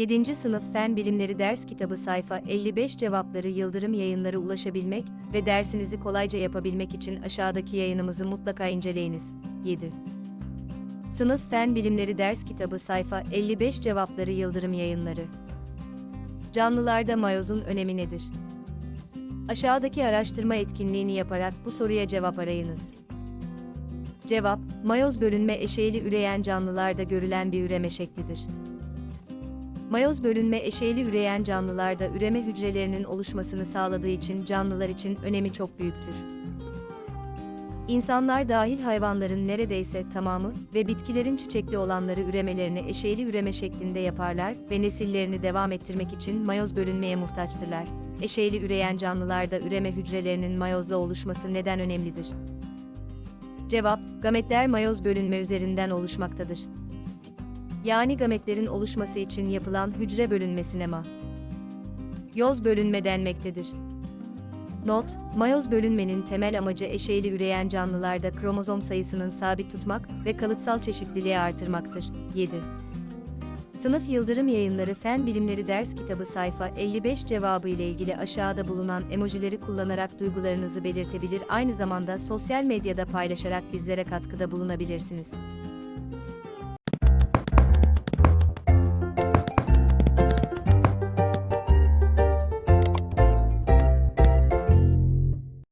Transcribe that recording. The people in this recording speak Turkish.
7. Sınıf Fen Bilimleri Ders Kitabı Sayfa 55 Cevapları Yıldırım Yayınları ulaşabilmek ve dersinizi kolayca yapabilmek için aşağıdaki yayınımızı mutlaka inceleyiniz. 7. Sınıf Fen Bilimleri Ders Kitabı Sayfa 55 Cevapları Yıldırım Yayınları Canlılarda mayozun önemi nedir? Aşağıdaki araştırma etkinliğini yaparak bu soruya cevap arayınız. Cevap, mayoz bölünme eşeğli üreyen canlılarda görülen bir üreme şeklidir. Mayoz bölünme eşeğli üreyen canlılarda üreme hücrelerinin oluşmasını sağladığı için canlılar için önemi çok büyüktür. İnsanlar dahil hayvanların neredeyse tamamı ve bitkilerin çiçekli olanları üremelerini eşeğli üreme şeklinde yaparlar ve nesillerini devam ettirmek için mayoz bölünmeye muhtaçtırlar. Eşeğli üreyen canlılarda üreme hücrelerinin mayozla oluşması neden önemlidir? Cevap, gametler mayoz bölünme üzerinden oluşmaktadır. Yani gametlerin oluşması için yapılan hücre bölünmesine ma. Yoz bölünme denmektedir. Not, mayoz bölünmenin temel amacı eşeğli üreyen canlılarda kromozom sayısının sabit tutmak ve kalıtsal çeşitliliği artırmaktır. 7. Sınıf Yıldırım Yayınları Fen Bilimleri Ders Kitabı sayfa 55 cevabı ile ilgili aşağıda bulunan emojileri kullanarak duygularınızı belirtebilir aynı zamanda sosyal medyada paylaşarak bizlere katkıda bulunabilirsiniz.